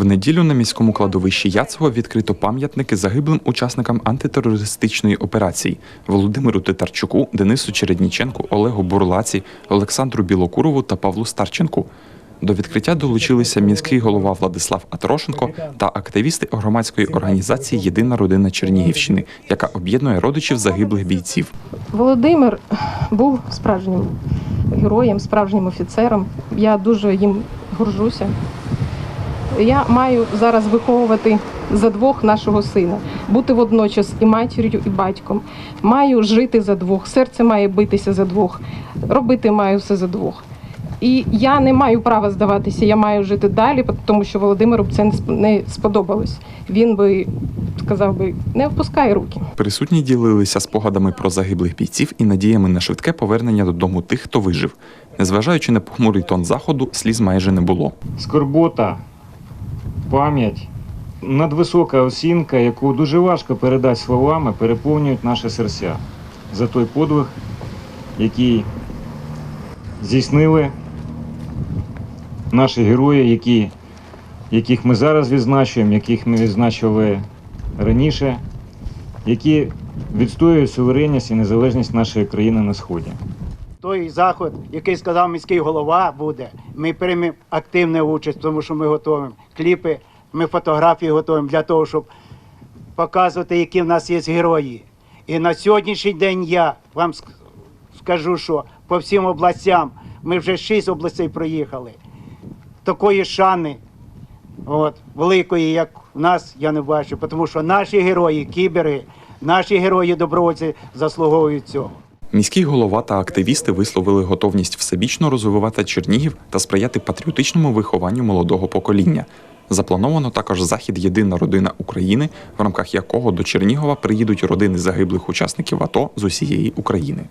В неділю на міському кладовищі Яцево відкрито пам'ятники загиблим учасникам антитерористичної операції Володимиру Титарчуку, Денису Чередніченку, Олегу Бурлаці, Олександру Білокурову та Павлу Старченку. До відкриття долучилися міський голова Владислав Атрошенко та активісти громадської організації Єдина родина Чернігівщини, яка об'єднує родичів загиблих бійців. Володимир був справжнім героєм, справжнім офіцером. Я дуже їм горжуся. Я маю зараз виховувати за двох нашого сина, бути водночас і матір'ю, і батьком. Маю жити за двох, серце має битися за двох, робити маю все за двох. І я не маю права здаватися, я маю жити далі, тому що Володимиру б це не не сподобалось. Він би сказав би, не впускай руки. Присутні ділилися спогадами про загиблих бійців і надіями на швидке повернення додому тих, хто вижив. Незважаючи на похмурий тон заходу, сліз майже не було. скорбота, пам'ять, надвисока оцінка, яку дуже важко передати словами, переповнюють наші серця за той подвиг, який здійснили наші герої, які, яких ми зараз відзначуємо, яких ми відзначили раніше, які відстоюють суверенність і незалежність нашої країни на сході. Той заход, який сказав міський голова, буде. Ми приймемо активну участь, тому що ми готуємо кліпи, ми фотографії готуємо для того, щоб показувати, які в нас є герої. І на сьогоднішній день я вам скажу, що по всім областям ми вже шість областей проїхали. Такої шани, от, великої, як в нас, я не бачу, тому що наші герої, кібери, наші герої добровольці заслуговують цього. Міський голова та активісти висловили готовність всебічно розвивати Чернігів та сприяти патріотичному вихованню молодого покоління. Заплановано також захід Єдина родина України, в рамках якого до Чернігова приїдуть родини загиблих учасників АТО з усієї України.